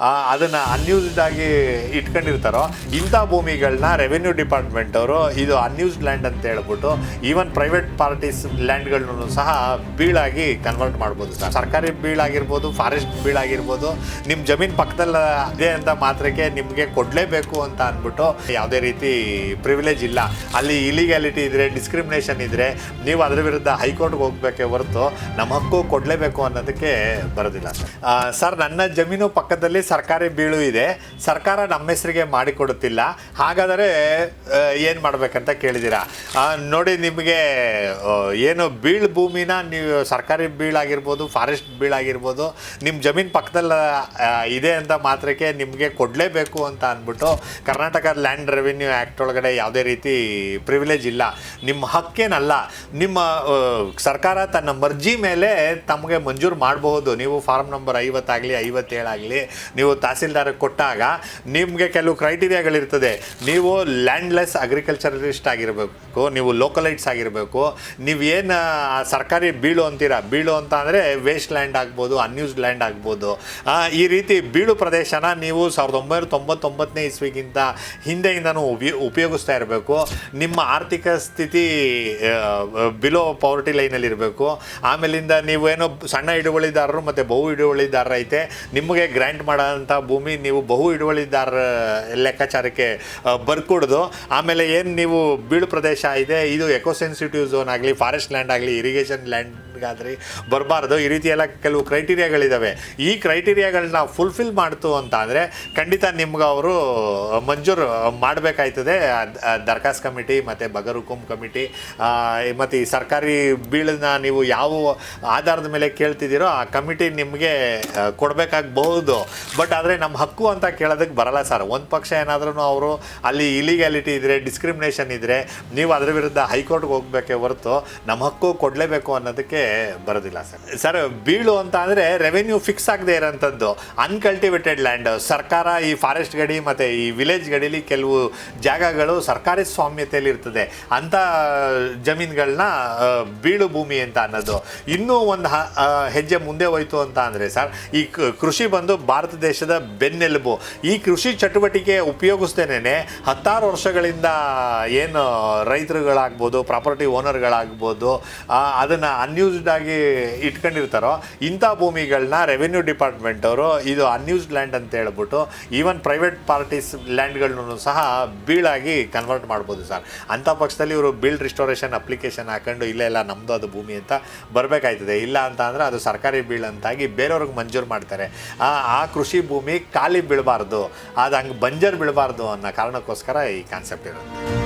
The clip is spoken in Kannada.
ಅದನ್ನ ಅನ್ಯೂಸ್ಡ್ ಆಗಿ ಇಟ್ಕೊಂಡಿರ್ತಾರೋ, ಇಂಥ ಭೂಮಿಗಳನ್ನ ರೆವೆನ್ಯೂ ಡಿಪಾರ್ಟ್ಮೆಂಟ್ ಅವರು ಇದು ಅನ್ಯೂಸ್ಡ್ ಲ್ಯಾಂಡ್ ಅಂತ ಹೇಳ್ಬಿಟ್ಟು ಈವನ್ ಪ್ರೈವೇಟ್ ಪಾರ್ಟೀಸ್ ಲ್ಯಾಂಡ್ಗಳನ್ನು ಸಹ ಬೀಳಾಗಿ ಕನ್ವರ್ಟ್ ಮಾಡ್ಬೋದು ಸರ್. ಸರ್ಕಾರಿ ಬೀಳಾಗಿರ್ಬೋದು ಫಾರೆಸ್ಟ್ ಬೀಳಾಗಿರ್ಬೋದು ನಿಮ್ಮ ಜಮೀನ್ ಪಕ್ಕದಲ್ಲಿ ಇದೆ ಅಂತ ಮಾತ್ರಕ್ಕೆ ನಿಮಗೆ ಕೊಡಲೇಬೇಕು ಅಂತ ಅಂದ್ಬಿಟ್ಟು ಯಾವುದೇ ರೀತಿ ಪ್ರಿವಿಲೇಜ್ ಇಲ್ಲ. ಅಲ್ಲಿ ಇಲಿಗ್ಯಾಲಿಟಿ ಇದ್ರೆ ಡಿಸ್ಕ್ರಿಮಿನೇಷನ್ ಇದ್ರೆ, ನೀವು ಅದರ ವಿರುದ್ಧ ಹೈಕೋರ್ಟ್ಗೆ ಹೋಗ್ಬೇಕೆ ಹೊರತು ನಮ್ಮ ಹಕ್ಕು ಕೊಡಲೇಬೇಕು ಅನ್ನೋದಕ್ಕೆ ಬರೋದಿಲ್ಲ ಸರ್, ನನ್ನ ಜಮೀನು ಪಕ್ಕದಲ್ಲಿ ಸರ್ಕಾರಿ ಬೀಳು ಇದೆ. ಸರ್ಕಾರ ನಮ್ಮ ಹೆಸರಿಗೆ ಮಾಡಿಕೊಡುತ್ತಿಲ್ಲ. ಹಾಗಾದರೆ ಏನು ಮಾಡಬೇಕಂತ ಕೇಳಿದ್ದೀರಾ ನೋಡಿ ನಿಮಗೆ ಏನು ಬೀಳ್ ಭೂಮಿನ ನೀವು ಸರ್ಕಾರಿ ಬೀಳಾಗಿರ್ಬೋದು, ಫಾರೆಸ್ಟ್ ಬೀಳಾಗಿರ್ಬೋದು ನಿಮ್ಮ ಜಮೀನು ಪಕ್ಕದಲ್ಲಿ ಇದೆ ಅಂತ ಮಾತ್ರಕ್ಕೆ ನಿಮಗೆ ಕೊಡಲೇಬೇಕು ಅಂತ ಅಂದ್ಬಿಟ್ಟು ಕರ್ನಾಟಕ ಲ್ಯಾಂಡ್ ರೆವಿನ್ಯೂ ಆ್ಯಕ್ಟ್ ಒಳಗಡೆ ಯಾವುದೇ ರೀತಿ ಪ್ರಿವಿಲೇಜ್ ಇಲ್ಲ. ನಿಮ್ಮ ಹಕ್ಕೇನಲ್ಲ. ನಿಮ್ಮ ಸರ್ಕಾರ ತನ್ನ ಮರ್ಜಿ ಮೇಲೆ ತಮಗೆ ಮಂಜೂರು ಮಾಡಬಹುದು. ನೀವು ಫಾರ್ಮ್ ನಂಬರ್ ಐವತ್ತಾಗಲಿ, ಐವತ್ತೇಳಾಗಲಿ ನೀವು ತಹಸೀಲ್ದಾರ್ಗೆ ಕೊಟ್ಟಾಗ ನಿಮಗೆ ಕೆಲವು ಕ್ರೈಟೀರಿಯಾಗಳಿರ್ತದೆ. ನೀವು ಲ್ಯಾಂಡ್ಲೆಸ್ ಅಗ್ರಿಕಲ್ಚರಲಿಸ್ಟ್ ಆಗಿರಬೇಕು, ನೀವು ಲೋಕಲೈಟ್ಸ್ ಆಗಿರಬೇಕು ನೀವೇನು ಸರ್ಕಾರಿ ಬೀಳು ಅಂತೀರಾ? ಬೀಳು ಅಂತ ಅಂದರೆ ವೇಸ್ಟ್ ಲ್ಯಾಂಡ್ ಆಗ್ಬೋದು ಅನ್ಯೂಸ್ಡ್ ಲ್ಯಾಂಡ್ ಆಗ್ಬೋದು. ಈ ರೀತಿ ಬೀಳು ಪ್ರದೇಶನ ನೀವು ಸಾವಿರದ ಒಂಬೈನೂರ ತೊಂಬತ್ತೊಂಬತ್ತನೇ ಇಸ್ವಿಗಿಂತ ಹಿಂದೆಯಿಂದನೂ ಉಪಯೋ, ಉಪಯೋಗಿಸ್ತಾ ಇರಬೇಕು. ನಿಮ್ಮ ಆರ್ಥಿಕ ಸ್ಥಿತಿ ಬಿಲೋ ಪವರ್ಟಿ ಲೈನಲ್ಲಿ ಇರಬೇಕು ಆಮೇಲಿಂದ ನೀವೇನೋ ಸಣ್ಣ ಹಿಡುವಳಿದಾರರು ಮತ್ತು ಬಹು ಹಿಡುವಳಿದಾರರು ಐತೆ ನಿಮಗೆ ಗ್ರ್ಯಾಂಟ್ ಮಾಡೋಂಥ ಭೂಮಿ ನೀವು ಬಹು ಹಿಡುವಳಿದಾರ ಲೆಕ್ಕಾಚಾರಕ್ಕೆ ಬರ್ಕೊಡೋದು. ಆಮೇಲೆ ಏನು ನೀವು ಬೀಳು ಪ್ರದೇಶ ಇದೆ, ಇದು ಎಕೋಸೆನ್ಸಿಟಿವ್ ಝೋನ್ ಆಗಲಿ ಫಾರೆಸ್ಟ್ ಲ್ಯಾಂಡ್ ಆಗಲಿ ಇರಿಗೇಷನ್ ಲ್ಯಾಂಡ್ಗಾದ್ರಿ ಬರಬಾರ್ದು. ಈ ರೀತಿ ಎಲ್ಲ ಕೆಲವು ಕ್ರೈಟೀರಿಯಾಗಳಿದ್ದಾವೆ ಈ ಕ್ರೈಟೀರಿಯಾಗಳನ್ನ ಫುಲ್ಫಿಲ್ ಮಾಡ್ತು ಅಂತ ಅಂದರೆ ಖಂಡಿತ ನಿಮ್ಗೆ ಅವರು ಮಂಜೂರು ಮಾಡಬೇಕಾಯ್ತದೆ. ದರ್ಖಾಸ್ ಕಮಿಟಿ, ಮತ್ತು ಬಗರ್ ಹುಕುಂ ಕಮಿಟಿ ಮತ್ತು ಈ ಸರ್ಕಾರಿ ಬೀಳನ್ನ ನೀವು ಯಾವ ಆಧಾರದ ಮೇಲೆ ಕೇಳ್ತಿದ್ದೀರೋ ಆ ಕಮಿಟಿ ನಿಮಗೆ ಕೊಡಬೇಕಾಗಬಹುದು. ಬಟ್ ಆದರೆ ನಮ್ಮ ಹಕ್ಕು ಅಂತ ಕೇಳೋದಕ್ಕೆ ಬರಲ್ಲ ಸರ್. ಒಂದು ಪಕ್ಷ ಏನಾದ್ರೂ ಅವರು ಅಲ್ಲಿ ಇಲಿಗ್ಯಾಲಿಟಿ ಇದ್ದರೆ ಡಿಸ್ಕ್ರಿಮಿನೇಷನ್ ಇದ್ದರೆ ನೀವು ಅದರ ವಿರುದ್ಧ ಹೈಕೋರ್ಟ್ಗೆ ಹೋಗ್ಬೇಕೆ ಹೊರತು ನಮ್ಮ ಹಕ್ಕು ಕೊಡಲೇಬೇಕು ಅನ್ನೋದಕ್ಕೆ ಬರೋದಿಲ್ಲ ಸರ್. ಸರ್, ಬೀಳು ಅಂತ ಅಂದರೆ ರೆವೆನ್ಯೂ ಫಿಕ್ಸ್ ಆಗದೆ ಇರೋಂಥದ್ದು. ಅನ್ಕಲ್ಟಿವೇಟೆಡ್ ಲ್ಯಾಂಡ್ ಸರ್ಕಾರ ಈ ಫಾರೆಸ್ಟ್ ಗಡಿ ಮತ್ತು ಈ ವಿಲೇಜ್ ಗಡಿಲಿ ಕೆಲವು ಜಾಗಗಳು ಸರ್ಕಾರಿ ಸ್ವಾಮ್ಯತೆಯಲ್ಲಿ ಇರ್ತದೆ. ಅಂಥ ಜಮೀನುಗಳನ್ನ ಬೀಳು ಭೂಮಿ ಅಂತ ಅನ್ನೋದು. ಇನ್ನೂ ಒಂದು ಹೆಜ್ಜೆ ಮುಂದೆ ಹೋಯ್ತು ಅಂತ ಅಂದರೆ ಸರ್, ಈ ಕೃಷಿ ಬಂದು ಭಾರತ ದೇಶದ ಬೆನ್ನೆಲುಬು. ಈ ಕೃಷಿ ಚಟುವಟಿಕೆ ಉಪಯೋಗಿಸ್ತೇನೆ ಹತ್ತಾರು ವರ್ಷಗಳಿಂದ ಏನು ರೈತರುಗಳಾಗ್ಬೋದು ಪ್ರಾಪರ್ಟಿ ಓನರ್ಗಳಾಗ್ಬೋದು ಅದನ್ನು ಅನ್ಯೂಸ್ಡ್ ಆಗಿ ಇಟ್ಕೊಂಡಿರ್ತಾರೋ, ಇಂಥ ಭೂಮಿಗಳನ್ನ ರೆವೆನ್ಯೂ ಡಿಪಾರ್ಟ್ಮೆಂಟ್ ಅವರು ಇದು ಅನ್ಯೂಸ್ಡ್ ಲ್ಯಾಂಡ್ ಅಂತ ಹೇಳ್ಬಿಟ್ಟು ಈವನ್ ಪ್ರೈವೇಟ್ ಪಾರ್ಟೀಸ್ ಲ್ಯಾಂಡ್ಗಳನ್ನು ಸಹ ಬೀಳಾಗಿ ಕನ್ವರ್ಟ್ ಮಾಡ್ಬೋದು ಸರ್. ಅಂಥ ಪಕ್ಷದಲ್ಲಿ ಇವರು ಬಿಲ್ಡ್ ರಿಸ್ಟೋರೇಷನ್ ಅಪ್ಲಿಕೇಶನ್ ಹಾಕೊಂಡು, ಇಲ್ಲ ಇಲ್ಲ ನಮ್ಮದು ಅದು ಭೂಮಿ ಅಂತ ಬರಬೇಕಾಯ್ತದೆ. ಇಲ್ಲ ಅಂತ ಅಂದರೆ ಅದು ಸರ್ಕಾರಿ ಬೀಳಂತಾಗಿ ಬೇರೆಯವ್ರಿಗೆ ಮಂಜೂರು ಮಾಡ್ತಾರೆ. ಆ ಕೃಷಿ ಭೂಮಿ ಖಾಲಿ ಬೀಳಬಾರ್ದು. ಅದು ಹಂಗೆ ಬಂಜರ್ ಬೀಳಬಾರ್ದು ಅನ್ನೋ ಕಾರಣಕ್ಕೋಸ್ಕರ ಈ ಕಾನ್ಸೆಪ್ಟ್ ಇರುತ್ತೆ.